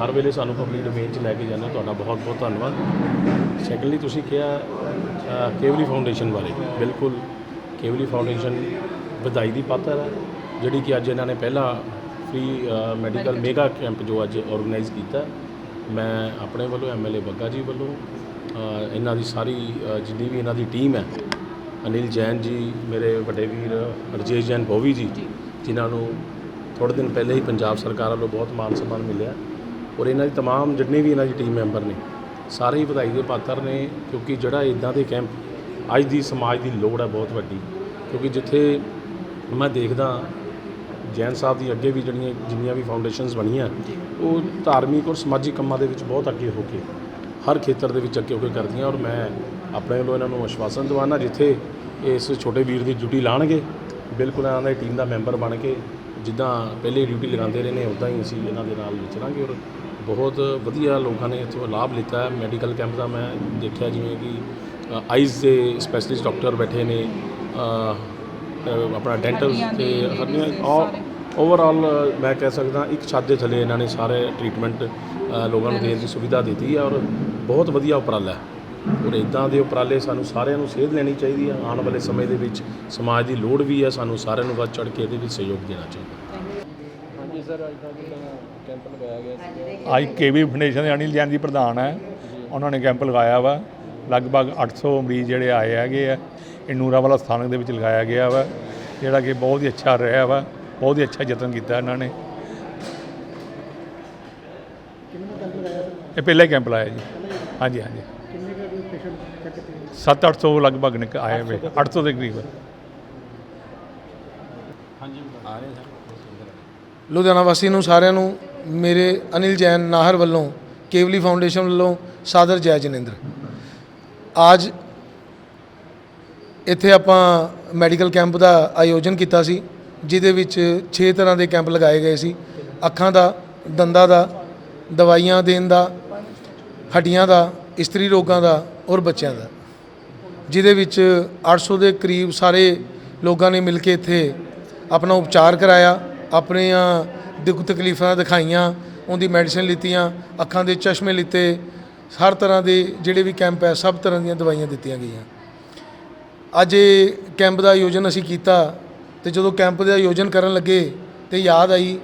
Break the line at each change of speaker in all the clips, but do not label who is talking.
ਹਰ ਵੇਲੇ ਸਾਨੂੰ public domain 'ਚ ਲੈ ਕੇ ਜਾਂਦੇ ਤੁਹਾਡਾ ਬਹੁਤ ਬਹੁਤ ਧੰਨਵਾਦ। ਸੈਕੰਡਲੀ ਤੁਸੀਂ ਕਿਹਾ ਕੇਵਲੀ ਫਾਊਂਡੇਸ਼ਨ ਬਾਰੇ। ਬਿਲਕੁਲ ਕੇਵਲੀ ਫਾਊਂਡੇਸ਼ਨ ਵਧਾਈ ਦੀ ਪਾਤਰ ਹੈ ਜਿਹੜੀ ਕਿ ਅੱਜ ਇਹਨਾਂ ਨੇ ਪਹਿਲਾ ਫ੍ਰੀ ਮੈਡੀਕਲ ਮੈਗਾ ਕੈਂਪ ਜੋ ਅੱਜ ਆਰਗੇਨਾਈਜ਼ ਕੀਤਾ ਮੈਂ ਆਪਣੇ ਵੱਲੋਂ ਐਮਐਲਏ ਬੱਗਾ ਜੀ ਵੱਲੋਂ ਇਹਨਾਂ ਦੀ ਸਾਰੀ ਜਿੰਨੀ ਵੀ ਇਹਨਾਂ ਦੀ ਟੀਮ ਹੈ ਅਨਿਲ ਜੈਨ ਜੀ ਮੇਰੇ ਵੱਡੇ ਵੀਰ ਰਜੇਸ਼ ਜੈਨ ਬੋਵੀ ਜੀ ਜਿਨ੍ਹਾਂ ਨੂੰ ਥੋੜ੍ਹੇ ਦਿਨ ਪਹਿਲੇ ਹੀ ਪੰਜਾਬ ਸਰਕਾਰ ਵੱਲੋਂ ਬਹੁਤ ਮਾਨ ਸਨਮਾਨ ਮਿਲਿਆ। ਔਰ ਇਹਨਾਂ ਦੀ तमाम ਜਿੰਨੇ ਵੀ ਇਹਨਾਂ ਦੀ ਟੀਮ ਮੈਂਬਰ ਨੇ ਸਾਰੇ ਹੀ ਵਧਾਈ ਦੇ ਪਾਤਰ ਨੇ ਕਿਉਂਕਿ ਜਿਹੜਾ ਇਦਾਂ ਦੇ ਕੈਂਪ ਅੱਜ ਦੀ ਸਮਾਜ ਦੀ ਲੋੜ ਹੈ ਬਹੁਤ ਵੱਡੀ ਕਿਉਂਕਿ ਜਿੱਥੇ ਮੈਂ ਦੇਖਦਾ ਜੈਨ ਸਾਹਿਬ ਦੀ ਅੱਗੇ ਵੀ ਜਿਹੜੀਆਂ ਜਿੰਨੀਆਂ ਵੀ ਫਾਊਂਡੇਸ਼ਨਸ ਬਣੀਆਂ ਉਹ ਧਾਰਮਿਕ ਔਰ ਸਮਾਜਿਕ ਕੰਮਾਂ ਦੇ ਵਿੱਚ ਬਹੁਤ ਅੱਗੇ ਹੋ ਕੇ ਹਰ ਖੇਤਰ ਦੇ ਵਿੱਚ ਅੱਗੇ ਹੋ ਕੇ ਕਰਦੀਆਂ ਔਰ ਮੈਂ ਆਪਣੇ ਵੱਲੋਂ ਇਹਨਾਂ ਨੂੰ ਆਸ਼ਵਾਸਨ ਦਿਵਾਉਣਾ ਜਿੱਥੇ ਇਸ ਛੋਟੇ ਵੀਰ ਦੀ ਡਿਊਟੀ ਲਾਣਗੇ ਬਿਲਕੁਲ ਇਹਨਾਂ ਦੀ ਟੀਮ ਦਾ ਮੈਂਬਰ ਬਣ ਕੇ ਜਿੱਦਾਂ ਪਹਿਲੇ ਡਿਊਟੀ ਲਗਾਉਂਦੇ ਰਹੇ ਨੇ ਉਦਾਂ ਹੀ ਅਸੀਂ ਇਹਨਾਂ ਦੇ ਨਾਲ ਵਿਚਰਾਂਗੇ ਔਰ ਬਹੁਤ ਵਧੀਆ ਲੋਕਾਂ ਨੇ ਇੱਥੋਂ ਲਾਭ ਲਿੱਤਾ ਹੈ। ਮੈਡੀਕਲ ਕੈਂਪ ਦਾ ਮੈਂ ਦੇਖਿਆ ਜਿਵੇਂ ਕਿ ਆਈਜ਼ ਦੇ ਸਪੈਸ਼ਲਿਸਟ ਡਾਕਟਰ ਬੈਠੇ ਨੇ ਆਪਣਾ ਡੈਂਟਲ ਤੇ ਹਰਨੀਆਂ ਓਵਰਆਲ ਮੈਂ ਕਹਿ ਸਕਦਾ ਇੱਕ ਛੱਤ ਦੇ ਥੱਲੇ ਇਹਨਾਂ ਨੇ ਸਾਰੇ ਟ੍ਰੀਟਮੈਂਟ ਲੋਕਾਂ ਨੂੰ ਦੇਣ ਦੀ ਸੁਵਿਧਾ ਦਿੱਤੀ ਹੈ ਔਰ ਬਹੁਤ ਵਧੀਆ ਉਪਰਾਲਾ ਹੈ। ਔਰ ਇਦਾਂ ਦੇ ਉਪਰਾਲੇ ਸਾਨੂੰ ਸਾਰਿਆਂ ਨੂੰ ਸੇਧ ਲੈਣੀ ਚਾਹੀਦੀ ਹੈ। ਆਉਣ ਵਾਲੇ ਸਮੇਂ ਦੇ ਵਿੱਚ ਸਮਾਜ ਦੀ ਲੋੜ ਵੀ ਹੈ। ਸਾਨੂੰ ਸਾਰਿਆਂ ਨੂੰ ਵੱਧ ਚੜ ਕੇ ਇਹਦੇ ਵਿੱਚ ਸਹਿਯੋਗ ਦੇਣਾ ਚਾਹੀਦਾ।
ਸਰ ਅੱਜ ਦਾ ਜਿਹੜਾ ਕੈਂਪ ਲਗਾਇਆ ਗਿਆ ਸੀ।
ਅੱਜ ਕੇਵੀ ਫਾਊਂਡੇਸ਼ਨ ਦੇ ਅਨਿਲ ਜੈਨ ਜੀ ਪ੍ਰਧਾਨ ਹੈ। ਉਹਨਾਂ ਨੇ ਕੈਂਪ ਲਗਾਇਆ ਵਾ। ਲਗਭਗ 800 ਮਰੀਜ਼ ਜਿਹੜੇ ਆਏ ਹੈਗੇ ਆ। ਇਹ ਨੂਰਾਵਾਲਾ ਸਥਾਨਕ ਦੇ ਵਿੱਚ ਲਗਾਇਆ ਗਿਆ ਵਾ। ਜਿਹੜਾ ਕਿ ਬਹੁਤ ਹੀ ਅੱਛਾ ਰਿਹਾ ਵਾ। ਬਹੁਤ ਹੀ ਅੱਛਾ ਯਤਨ ਕੀਤਾ ਇਹਨਾਂ ਨੇ। ਇਹ ਪਹਿਲਾ ਹੀ ਕੈਂਪ ਲਾਇਆ ਜੀ। ਹਾਂਜੀ ਹਾਂਜੀ।
ਕਿੰਨੇ ਕੁ ਪੇਸ਼ੈਂਟ ਚੈੱਕ ਕੀਤੇ
7-800 ਲਗਭਗ ਨਿਕ ਆਏ ਵੇ 800 ਦੇ ਕਰੀਬ।
ਲੁਧਿਆਣਾ ਵਾਸੀ ਨੂੰ ਸਾਰਿਆਂ ਨੂੰ ਮੇਰੇ ਅਨਿਲ ਜੈਨ ਨਾਹਰ ਵੱਲੋਂ, ਕੇਵਲੀ ਫਾਊਂਡੇਸ਼ਨ ਵੱਲੋਂ, ਸਾਦਰ ਜੈ ਜਨਿੰਦਰ। ਅੱਜ ਇੱਥੇ ਆਪਾਂ ਮੈਡੀਕਲ ਕੈਂਪ ਦਾ ਆਯੋਜਨ ਕੀਤਾ ਸੀ, ਜਿਹਦੇ ਵਿੱਚ 6 ਤਰ੍ਹਾਂ ਦੇ ਕੈਂਪ ਲਗਾਏ ਗਏ ਸੀ। ਅੱਖਾਂ ਦਾ, ਦੰਦਾਂ ਦਾ, ਦਵਾਈਆਂ ਦੇਣ ਦਾ, ਹੱਡੀਆਂ ਦਾ, ਇਸਤਰੀ ਰੋਗਾਂ ਦਾ ਔਰ ਬੱਚਿਆਂ ਦਾ। ਜਿਹਦੇ ਵਿੱਚ 800 ਦੇ ਕਰੀਬ ਸਾਰੇ ਲੋਕਾਂ ਨੇ ਮਿਲ ਕੇ ਇੱਥੇ ਆਪਣਾ ਉਪਚਾਰ ਕਰਾਇਆ। ਆਪਣੀਆਂ ਦੁੱਖ ਤਕਲੀਫਾਂ ਦਿਖਾਈਆਂ, ਉਹਦੀ ਮੈਡੀਸਨ ਲਿੱਤੀਆਂ, ਅੱਖਾਂ ਦੇ ਚਸ਼ਮੇ ਲਿੱਤੇ, ਹਰ ਤਰ੍ਹਾਂ ਦੇ ਜਿਹੜੇ ਵੀ ਕੈਂਪ ਹੈ, ਸਭ ਤਰ੍ਹਾਂ ਦੀਆਂ ਦਵਾਈਆਂ ਦਿੱਤੀਆਂ ਗਈਆਂ। ਅੱਜ ਇਹ ਕੈਂਪ ਦਾ ਆਯੋਜਨ ਅਸੀਂ ਕੀਤਾ ਤੇ ਜਦੋਂ ਕੈਂਪ ਦਾ ਆਯੋਜਨ ਕਰਨ ਲੱਗੇ ਤੇ ਯਾਦ ਆਈ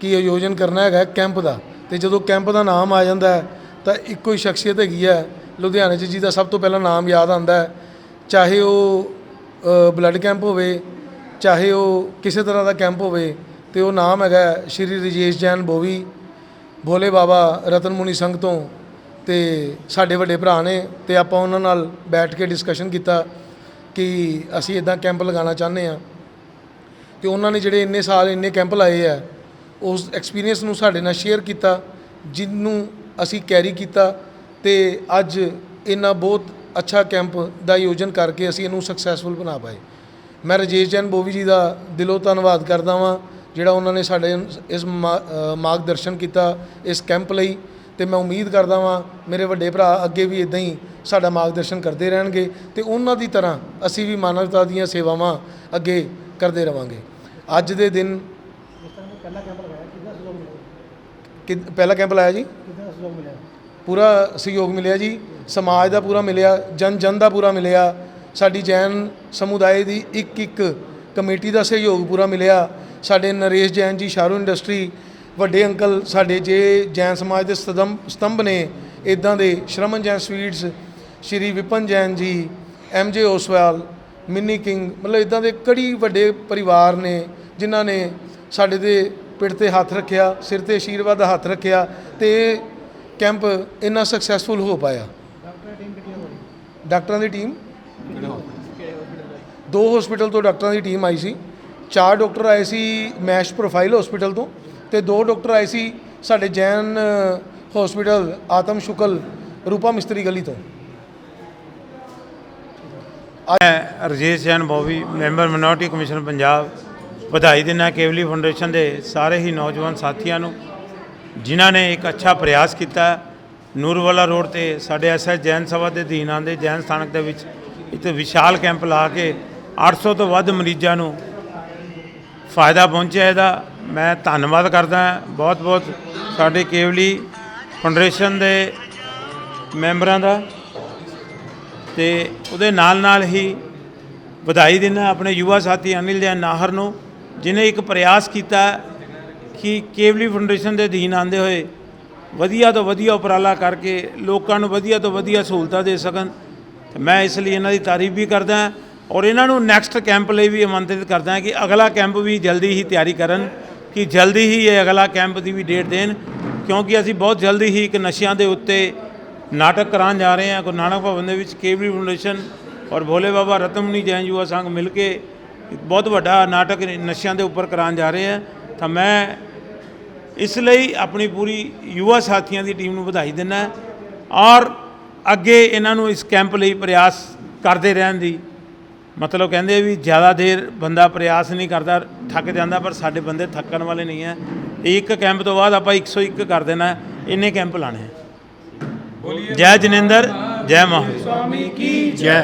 ਕਿ ਆਯੋਜਨ ਕਰਨਾ ਹੈਗਾ ਕੈਂਪ ਦਾ। ਤੇ ਜਦੋਂ ਕੈਂਪ ਦਾ ਨਾਮ ਆ ਜਾਂਦਾ ਤਾਂ ਇੱਕੋ ਹੀ ਸ਼ਖਸੀਅਤ ਹੈਗੀ ਹੈ, ਲੁਧਿਆਣੇ 'ਚ ਜਿਹਦਾ ਸਭ ਤੋਂ ਪਹਿਲਾਂ ਨਾਮ ਯਾਦ ਆਉਂਦਾ ਹੈ। ਚਾਹੇ ਉਹ ਬਲੱਡ ਕੈਂਪ ਹੋਵੇ, ਚਾਹੇ ਉਹ ਕਿਸੇ ਤਰ੍ਹਾਂ ਦਾ ਕੈਂਪ ਹੋਵੇ ਤੇ ਉਹ ਨਾਮ ਹੈਗਾ ਸ਼੍ਰੀ ਰਜੇਸ਼ ਜੈਨ ਬੋਵੀ, ਭੋਲੇ ਬਾਬਾ ਰਤਨ ਮੁਨੀ ਸੰਘ ਤੋਂ ਤੇ ਸਾਡੇ ਵੱਡੇ ਭਰਾ ਨੇ ਤੇ ਆਪਾਂ ਉਹਨਾਂ ਨਾਲ ਬੈਠ ਕੇ ਡਿਸਕਸ਼ਨ ਕੀਤਾ ਕਿ ਅਸੀਂ ਇਦਾਂ ਕੈਂਪ ਲਗਾਉਣਾ ਚਾਹੁੰਦੇ ਆ ਤੇ ਉਹਨਾਂ ਨੇ ਜਿਹੜੇ ਇੰਨੇ ਸਾਲ ਇੰਨੇ ਕੈਂਪ ਲਾਏ ਆ ਉਸ ਐਕਸਪੀਰੀਅੰਸ ਨੂੰ ਸਾਡੇ ਨਾਲ ਸ਼ੇਅਰ ਕੀਤਾ, ਜਿਹਨੂੰ ਅਸੀਂ ਕੈਰੀ ਕੀਤਾ ਤੇ ਅੱਜ ਇਹਨਾਂ ਬਹੁਤ ਅੱਛਾ ਕੈਂਪ ਦਾ ਆਯੋਜਨ ਕਰਕੇ ਅਸੀਂ ਇਹਨੂੰ ਸਕਸੈਸਫੁਲ ਬਣਾ ਪਾਏ। ਮੈਂ ਰਜੇਸ਼ ਜੈਨ ਬੋਵੀ ਜੀ ਦਾ ਦਿਲੋਂ ਧੰਨਵਾਦ ਕਰਦਾ ਵਾਂ ਜਿਹੜਾ ਉਹਨਾਂ ਨੇ ਸਾਡੇ ਇਸ ਮਾ- ਅ, ਮਾਰਗਦਰਸ਼ਨ ਕੀਤਾ ਇਸ ਕੈਂਪ ਲਈ ਤੇ ਮੈਂ ਉਮੀਦ ਕਰਦਾ ਵਾਂ ਮੇਰੇ ਵੱਡੇ ਭਰਾ ਅੱਗੇ ਵੀ ਇਦਾਂ ਹੀ ਸਾਡਾ ਮਾਰਗਦਰਸ਼ਨ ਕਰਦੇ ਰਹਿਣਗੇ ਤੇ ਉਹਨਾਂ ਦੀ ਤਰ੍ਹਾਂ ਅਸੀਂ ਵੀ ਮਾਨਵਤਾ ਦੀਆਂ ਸੇਵਾਵਾਂ ਅੱਗੇ ਕਰਦੇ ਰਵਾਂਗੇ। ਅੱਜ ਦੇ ਦਿਨ ਕਿ ਪਹਿਲਾ ਕੈਂਪ ਲਾਇਆ ਜੀ? ਪੂਰਾ ਸਹਿਯੋਗ ਮਿਲਿਆ ਜੀ ਸਮਾਜ ਦਾ ਪੂਰਾ ਮਿਲਿਆ ਜਨ ਜਨ ਦਾ ਪੂਰਾ ਮਿਲਿਆ ਸਾਡੀ ਜੈਨ ਸਮੁਦਾਇ ਦੀ ਇੱਕ ਇੱਕ ਕਮੇਟੀ ਦਾ ਸਹਿਯੋਗ ਪੂਰਾ ਮਿਲਿਆ ਸਾਡੇ ਨਰੇਸ਼ ਜੈਨ ਜੀ ਸ਼ਾਰੂ ਇੰਡਸਟਰੀ ਵੱਡੇ ਅੰਕਲ ਸਾਡੇ ਜੇ ਜੈਨ ਸਮਾਜ ਦੇ ਸਤੰਭ ਸਤੰਭ ਨੇ ਇਦਾਂ ਦੇ Sharman Jain sweets Shri Vipan Jain ji M J Oswal mini king ਮਤਲਬ ਇਦਾਂ ਦੇ ਕੜੀ ਵੱਡੇ ਪਰਿਵਾਰ ਨੇ ਜਿਨ੍ਹਾਂ ਨੇ ਸਾਡੇ ਦੇ ਪਿੱਠ ਤੇ ਹੱਥ ਰੱਖਿਆ ਸਿਰ ਤੇ ਆਸ਼ੀਰਵਾਦ ਦਾ ਹੱਥ ਰੱਖਿਆ ਤੇ ਇਹ ਕੈਂਪ ਇੰਨਾ ਸਕਸੈਸਫੁਲ ਹੋ ਪਾਇਆ। ਡਾਕਟਰਾਂ ਦੀ ਟੀਮ ਦੋ ਹਸਪੀਟਲ ਤੋਂ ਡਾਕਟਰਾਂ ਦੀ ਟੀਮ ਆਈ ਸੀ। ਚਾਰ ਡਾਕਟਰ ਆਏ ਸੀ ਮੈਸ਼ ਪ੍ਰੋਫਾਈਲ ਹਸਪੀਟਲ ਤੋਂ ਤੇ ਦੋ ਡਾਕਟਰ ਆਏ ਸੀ ਸਾਡੇ ਜੈਨ ਹਸਪੀਟਲ ਆਤਮ ਸ਼ੁਕਲ, ਰੂਪਾ ਮਿਸਤਰੀ ਗਲੀ ਤੋਂ।
ਮੈਂ ਰਜੇਸ਼ ਜੈਨ ਬੋਵੀ, ਮੈਂਬਰ ਮਿਨੋਰਟੀ ਕਮਿਸ਼ਨ ਪੰਜਾਬ। ਵਧਾਈ ਦਿੰਦਾ ਕੇਵਲੀ ਫਾਊਂਡੇਸ਼ਨ ਦੇ ਸਾਰੇ ਹੀ ਨੌਜਵਾਨ ਸਾਥੀਆਂ ਨੂੰ, ਜਿਨ੍ਹਾਂ ਨੇ ਇੱਕ ਅੱਛਾ ਪ੍ਰਯਾਸ ਕੀਤਾ। ਨੂਰਵਾਲਾ ਰੋਡ ਤੇ ਸਾਡੇ ਐਸਐਸ ਜੈਨ ਸਭਾ ਦੇ ਅਧੀਨ ਆਉਂਦੇ ਜੈਨ ਸਥਾਨਕ ਦੇ ਵਿੱਚ ਇੱਕ ਵਿਸ਼ਾਲ ਕੈਂਪ ਲਾ ਕੇ 800 ਤੋਂ ਵੱਧ ਮਰੀਜ਼ਾਂ ਨੂੰ ਫਾਇਦਾ ਪਹੁੰਚਿਆ ਇਹਦਾ। ਮੈਂ ਧੰਨਵਾਦ ਕਰਦਾ ਬਹੁਤ ਬਹੁਤ ਸਾਡੇ ਕੇਵਲੀ ਫਾਊਂਡੇਸ਼ਨ ਦੇ ਮੈਂਬਰਾਂ ਦਾ ਤੇ ਉਹਦੇ ਨਾਲ ਨਾਲ ਹੀ ਵਧਾਈ ਦਿੰਦਾ ਆਪਣੇ ਯੁਵਾ ਸਾਥੀ ਅਨਿਲ ਜੈਨ ਨਾਹਰ ਨੂੰ ਜਿਨੇ ਇੱਕ ਪ੍ਰਯਾਸ ਕੀਤਾ ਕਿ ਕੇਵਲੀ ਫਾਊਂਡੇਸ਼ਨ ਦੇ ਅਧੀਨ ਆਂਦੇ ਹੋਏ ਵਧੀਆ ਤੋਂ ਵਧੀਆ ਉਪਰਾਲਾ ਕਰਕੇ ਲੋਕਾਂ ਨੂੰ ਵਧੀਆ ਤੋਂ ਵਧੀਆ ਸਹੂਲਤਾਂ ਦੇ ਸਕਣ। ਤੇ ਮੈਂ ਇਸ ਲਈ ਇਹਨਾਂ ਦੀ ਤਾਰੀਫ ਵੀ ਕਰਦਾ ਔਰ ਇਹਨਾਂ ਨੂੰ ਨੈਕਸਟ ਕੈਂਪ ਲਈ ਵੀ ਆਮੰਤਰਿਤ ਕਰਦਾ ਹਾਂ ਕਿ ਅਗਲਾ ਕੈਂਪ ਵੀ ਜਲਦੀ ਹੀ ਤਿਆਰੀ ਕਰਨ, ਕਿ ਜਲਦੀ ਹੀ ਇਹ ਅਗਲਾ ਕੈਂਪ ਦੀ ਵੀ ਡੇਟ ਦੇਣ, ਕਿਉਂਕਿ ਅਸੀਂ ਬਹੁਤ ਜਲਦੀ ਹੀ ਇੱਕ ਨਸ਼ਿਆਂ ਦੇ ਉੱਤੇ ਨਾਟਕ ਕਰਾਉਣ ਜਾ ਰਹੇ ਹਾਂ। ਗੁਰੂ ਨਾਨਕ ਭਵਨ ਦੇ ਵਿੱਚ ਕੇਵਲੀ ਫਾਊਂਡੇਸ਼ਨ ਔਰ ਭੋਲੇ ਬਾਬਾ ਰਤਮਨੀ ਜੈਨ ਯੁਵਾ ਸੰਘ ਮਿਲ ਕੇ ਬਹੁਤ ਵੱਡਾ ਨਾਟਕ ਨਸ਼ਿਆਂ ਦੇ ਉੱਪਰ ਕਰਾਉਣ ਜਾ ਰਹੇ ਹਾਂ। ਤਾਂ ਮੈਂ ਇਸ ਲਈ ਆਪਣੀ ਪੂਰੀ ਯੁਵਾ ਸਾਥੀਆਂ ਦੀ ਟੀਮ ਨੂੰ ਵਧਾਈ ਦਿੰਦਾ ਔਰ ਅੱਗੇ ਇਹਨਾਂ ਨੂੰ ਇਸ ਕੈਂਪ ਲਈ ਪ੍ਰਯਾਸ ਕਰਦੇ ਰਹਿਣ ਦੀ ਮਤਲਬ ਕਹਿੰਦੇ ਵੀ ਜ਼ਿਆਦਾ ਦੇਰ ਬੰਦਾ ਪ੍ਰਯਾਸ ਨਹੀਂ ਕਰਦਾ ਥੱਕ ਜਾਂਦਾ ਪਰ ਸਾਡੇ ਬੰਦੇ ਥੱਕਣ ਵਾਲੇ ਨਹੀਂ ਹੈ ਇੱਕ ਕੈਂਪ ਤੋਂ ਬਾਅਦ ਆਪਾਂ 101 ਕਰ ਦੇਣਾ। ਇੰਨੇ ਕੈਂਪ ਲਾਣੇ ਹੈ ਜੈ ਜਨਿੰਦਰ ਜੈ ਮਹਾਂ
ਜੈ।